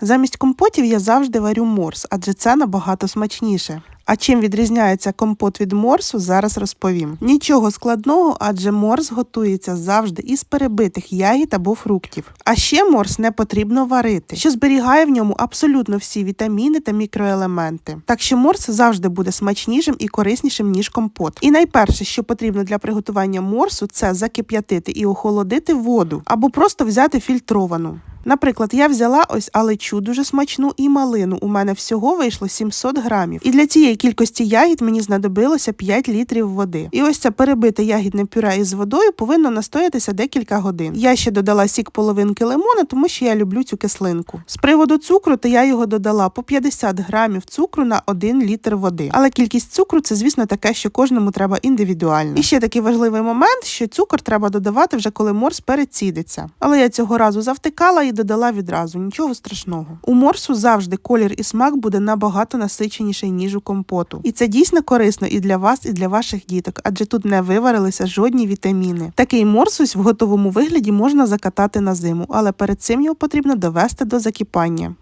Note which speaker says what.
Speaker 1: Замість компотів я завжди варю морс, адже це набагато смачніше. А чим відрізняється компот від морсу, зараз розповім. Нічого складного, адже морс готується завжди із перебитих ягід або фруктів. А ще морс не потрібно варити, що зберігає в ньому абсолютно всі вітаміни та мікроелементи. Так що морс завжди буде смачнішим і кориснішим, ніж компот. І найперше, що потрібно для приготування морсу, це закип'ятити і охолодити воду, або просто взяти фільтровану. Наприклад, я взяла ось алечу дуже смачну і малину. У мене всього вийшло 700 грамів. І для цієї кількості ягід мені знадобилося 5 літрів води. І ось це перебите ягідне пюре із водою повинно настоятися декілька годин. Я ще додала сік половинки лимона, тому що я люблю цю кислинку. З приводу цукру, то я його додала по 50 грамів цукру на 1 літр води. Але кількість цукру це, звісно, таке, що кожному треба індивідуально. І ще такий важливий момент, що цукор треба додавати вже коли морс перецідиться. Але я цього разу завтикала і додала відразу, нічого страшного. У морсу завжди колір і смак буде набагато насиченіший, ніж у компоту. І це дійсно корисно і для вас, і для ваших діток, адже тут не виварилися жодні вітаміни. Такий морсусь в готовому вигляді можна закатати на зиму, але перед цим його потрібно довести до закипання.